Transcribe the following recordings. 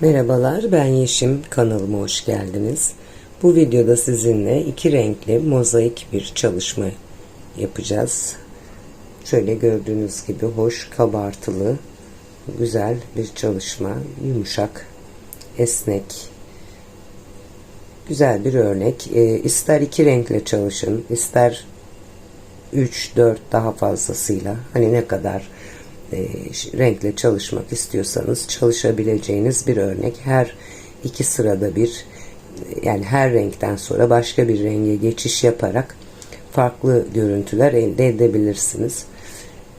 Merhabalar ben Yeşim kanalıma hoş geldiniz. Bu videoda sizinle iki renkli mozaik bir çalışma yapacağız. Şöyle gördüğünüz gibi hoş kabartılı güzel bir çalışma yumuşak esnek güzel bir örnek. E, ister iki renkle çalışın ister 3 4 daha fazlasıyla hani ne kadar e, renkle çalışmak istiyorsanız çalışabileceğiniz bir örnek. Her iki sırada bir yani her renkten sonra başka bir renge geçiş yaparak farklı görüntüler elde edebilirsiniz.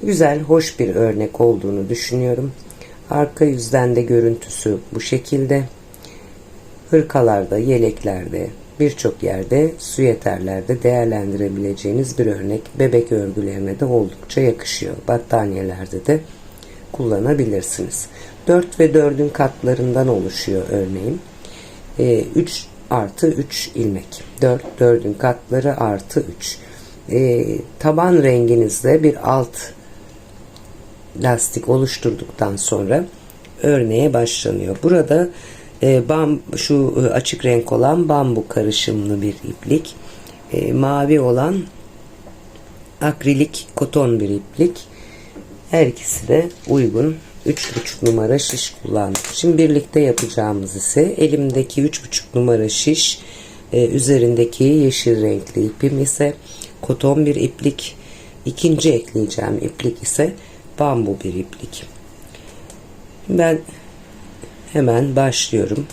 Güzel, hoş bir örnek olduğunu düşünüyorum. Arka yüzden de görüntüsü bu şekilde. Hırkalarda, yeleklerde, birçok yerde süyeterlerde değerlendirebileceğiniz bir örnek. Bebek örgülerine de oldukça yakışıyor. Battaniyelerde de kullanabilirsiniz. 4 ve 4'ün katlarından oluşuyor örneğin. 3 artı 3 ilmek. 4, 4'ün katları artı 3. E, taban renginizde bir alt lastik oluşturduktan sonra örneğe başlanıyor. Burada e, bam, şu e, açık renk olan bambu karışımlı bir iplik. E, mavi olan akrilik koton bir iplik. Her ikisi de uygun. 3,5 numara şiş kullandım. Şimdi birlikte yapacağımız ise elimdeki 3,5 numara şiş e, üzerindeki yeşil renkli ipim ise koton bir iplik. İkinci ekleyeceğim iplik ise bambu bir iplik. Ben hemen başlıyorum.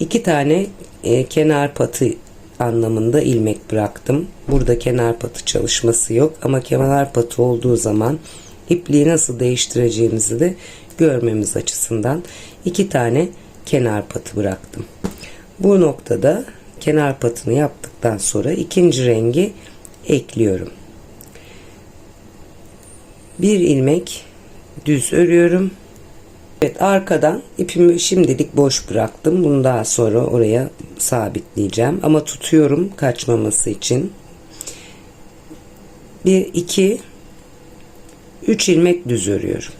İki tane e, kenar patı anlamında ilmek bıraktım. Burada kenar patı çalışması yok ama kenar patı olduğu zaman ipliği nasıl değiştireceğimizi de görmemiz açısından iki tane kenar patı bıraktım. Bu noktada kenar patını yaptıktan sonra ikinci rengi ekliyorum. Bir ilmek düz örüyorum. Evet arkadan ipimi şimdilik boş bıraktım. Bunu daha sonra oraya sabitleyeceğim. Ama tutuyorum kaçmaması için. 1 2 3 ilmek düz örüyorum.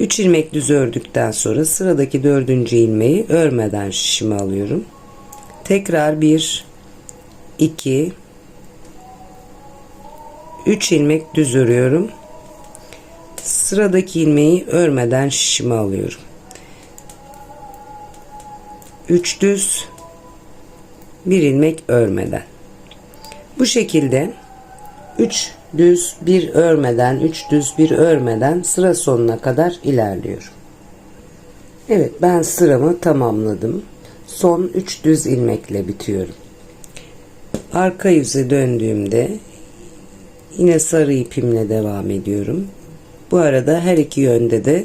3 ilmek düz ördükten sonra sıradaki dördüncü ilmeği örmeden şişime alıyorum. Tekrar 1 2 3 ilmek düz örüyorum. Sıradaki ilmeği örmeden şişime alıyorum. 3 düz 1 ilmek örmeden. Bu şekilde 3 düz bir örmeden 3 düz bir örmeden sıra sonuna kadar ilerliyorum. Evet ben sıramı tamamladım. Son 3 düz ilmekle bitiyorum. Arka yüze döndüğümde yine sarı ipimle devam ediyorum. Bu arada her iki yönde de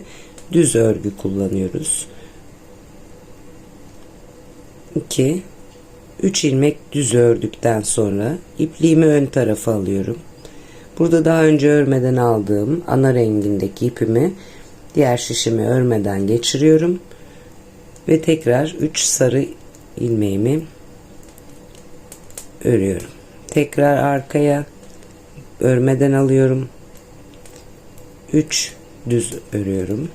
düz örgü kullanıyoruz. 2 3 ilmek düz ördükten sonra ipliğimi ön tarafa alıyorum. Burada daha önce örmeden aldığım ana rengindeki ipimi diğer şişimi örmeden geçiriyorum ve tekrar 3 sarı ilmeğimi örüyorum. Tekrar arkaya örmeden alıyorum. 3 düz örüyorum.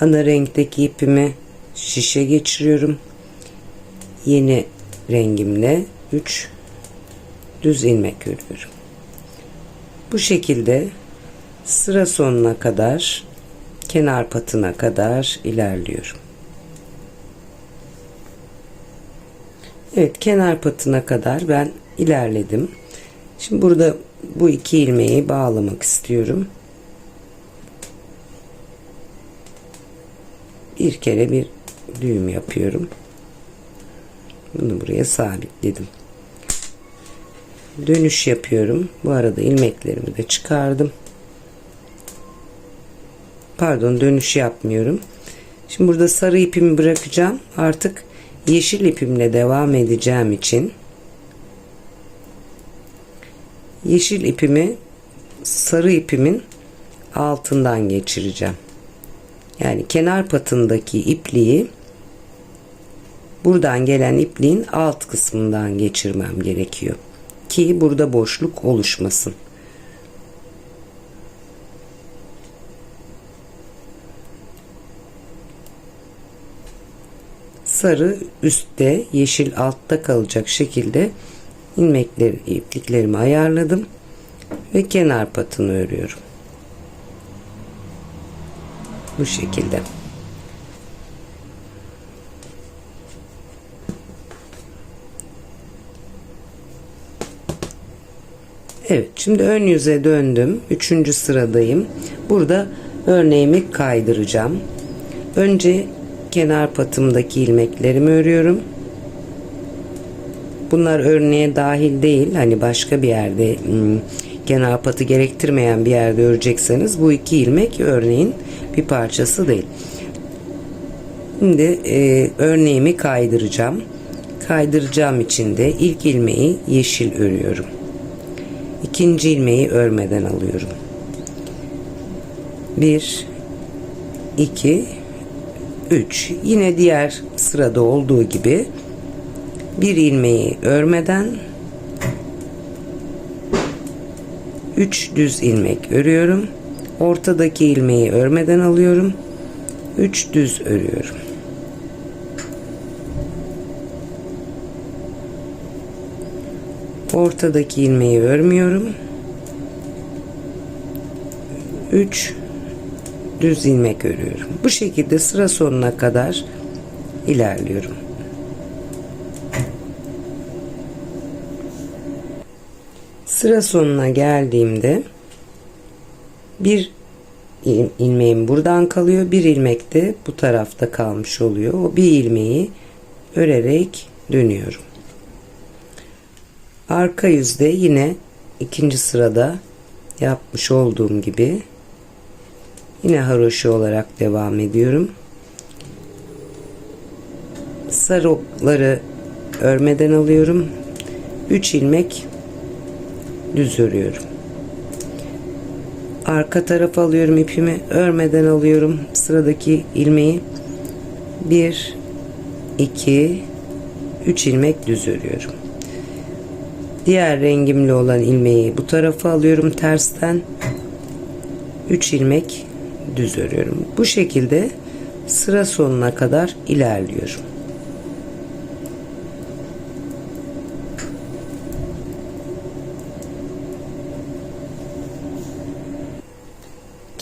Ana renkteki ipimi şişe geçiriyorum. Yeni rengimle 3 düz ilmek örüyorum. Bu şekilde sıra sonuna kadar kenar patına kadar ilerliyorum. Evet kenar patına kadar ben ilerledim. Şimdi burada bu iki ilmeği bağlamak istiyorum. Bir kere bir düğüm yapıyorum. Bunu buraya sabitledim. Dönüş yapıyorum. Bu arada ilmeklerimi de çıkardım. Pardon dönüş yapmıyorum. Şimdi burada sarı ipimi bırakacağım. Artık yeşil ipimle devam edeceğim için yeşil ipimi sarı ipimin altından geçireceğim. Yani kenar patındaki ipliği buradan gelen ipliğin alt kısmından geçirmem gerekiyor ki burada boşluk oluşmasın. Sarı üstte, yeşil altta kalacak şekilde ilmekleri ipliklerimi ayarladım ve kenar patını örüyorum. Bu şekilde. Evet şimdi ön yüze döndüm. Üçüncü sıradayım. Burada örneğimi kaydıracağım. Önce kenar patımdaki ilmeklerimi örüyorum. Bunlar örneğe dahil değil. Hani başka bir yerde kenar patı gerektirmeyen bir yerde örecekseniz bu iki ilmek örneğin bir parçası değil. Şimdi e, örneğimi kaydıracağım. Kaydıracağım için de ilk ilmeği yeşil örüyorum. İkinci ilmeği örmeden alıyorum. 1 2 3 yine diğer sırada olduğu gibi bir ilmeği örmeden 3 düz ilmek örüyorum. Ortadaki ilmeği örmeden alıyorum. 3 düz örüyorum. Ortadaki ilmeği örmüyorum. 3 düz ilmek örüyorum. Bu şekilde sıra sonuna kadar ilerliyorum. Sıra sonuna geldiğimde bir ilmeğim buradan kalıyor. Bir ilmek de bu tarafta kalmış oluyor. O bir ilmeği örerek dönüyorum. Arka yüzde yine ikinci sırada yapmış olduğum gibi yine haroşa olarak devam ediyorum. Sarı okları örmeden alıyorum. 3 ilmek düz örüyorum. Arka tarafa alıyorum ipimi. Örmeden alıyorum sıradaki ilmeği. 1 2 3 ilmek düz örüyorum. Diğer rengimli olan ilmeği bu tarafa alıyorum tersten. 3 ilmek düz örüyorum. Bu şekilde sıra sonuna kadar ilerliyorum.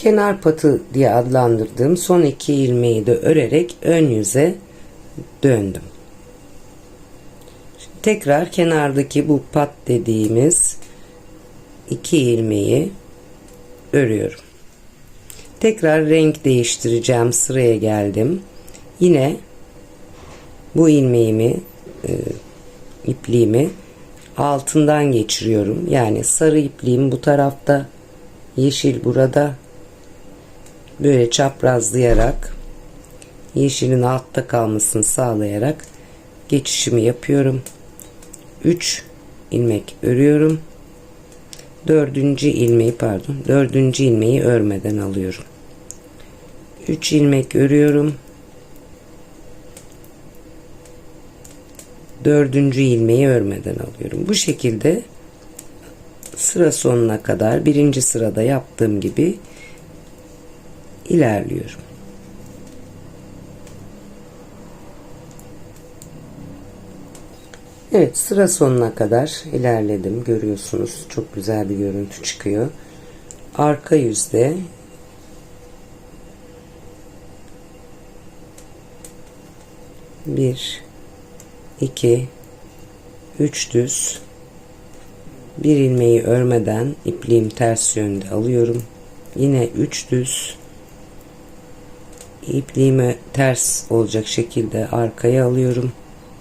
Kenar patı diye adlandırdığım son iki ilmeği de örerek ön yüze döndüm. Şimdi tekrar kenardaki bu pat dediğimiz iki ilmeği örüyorum. Tekrar renk değiştireceğim. Sıraya geldim. Yine bu ilmeğimi e, ipliğimi altından geçiriyorum. Yani sarı ipliğim bu tarafta, yeşil burada, böyle çaprazlayarak yeşilin altta kalmasını sağlayarak geçişimi yapıyorum. 3 ilmek örüyorum. Dördüncü ilmeği pardon dördüncü ilmeği örmeden alıyorum. 3 ilmek örüyorum. Dördüncü ilmeği örmeden alıyorum. Bu şekilde sıra sonuna kadar birinci sırada yaptığım gibi ilerliyorum. Evet sıra sonuna kadar ilerledim. Görüyorsunuz çok güzel bir görüntü çıkıyor. Arka yüzde bir iki üç düz bir ilmeği örmeden ipliğim ters yönde alıyorum. Yine üç düz ipliğimi ters olacak şekilde arkaya alıyorum.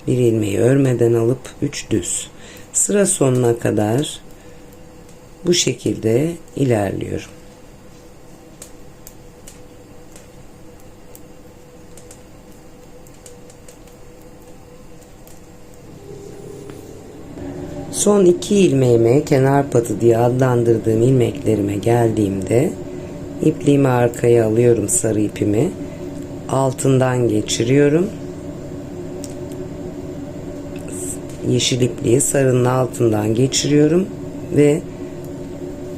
Bir ilmeği örmeden alıp 3 düz. Sıra sonuna kadar bu şekilde ilerliyorum. Son iki ilmeğime kenar patı diye adlandırdığım ilmeklerime geldiğimde ipliğimi arkaya alıyorum sarı ipimi altından geçiriyorum. Yeşil ipliği sarının altından geçiriyorum ve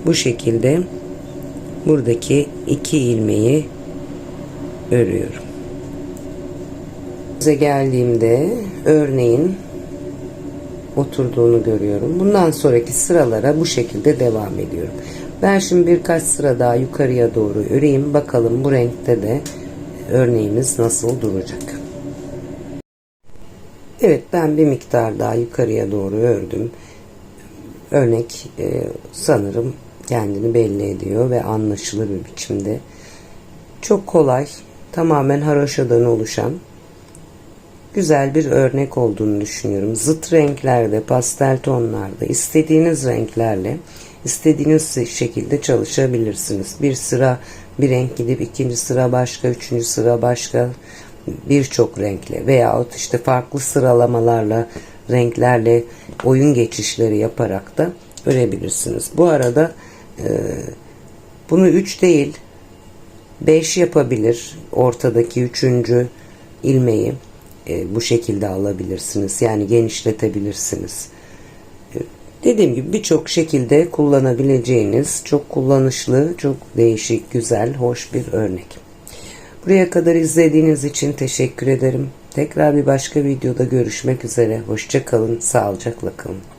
bu şekilde buradaki iki ilmeği örüyorum. Size geldiğimde örneğin oturduğunu görüyorum. Bundan sonraki sıralara bu şekilde devam ediyorum. Ben şimdi birkaç sıra daha yukarıya doğru öreyim. Bakalım bu renkte de örneğimiz nasıl duracak. Evet ben bir miktar daha yukarıya doğru ördüm. Örnek e, sanırım kendini belli ediyor ve anlaşılır bir biçimde. Çok kolay, tamamen haroşadan oluşan güzel bir örnek olduğunu düşünüyorum. Zıt renklerde, pastel tonlarda, istediğiniz renklerle istediğiniz şekilde çalışabilirsiniz. Bir sıra bir renk gidip ikinci sıra başka, üçüncü sıra başka birçok renkle veyahut işte farklı sıralamalarla renklerle oyun geçişleri yaparak da örebilirsiniz. Bu arada e, bunu 3 değil 5 yapabilir. Ortadaki üçüncü ilmeği e, bu şekilde alabilirsiniz. Yani genişletebilirsiniz. Dediğim gibi birçok şekilde kullanabileceğiniz çok kullanışlı, çok değişik, güzel, hoş bir örnek. Buraya kadar izlediğiniz için teşekkür ederim. Tekrar bir başka videoda görüşmek üzere. Hoşçakalın, sağlıcakla kalın.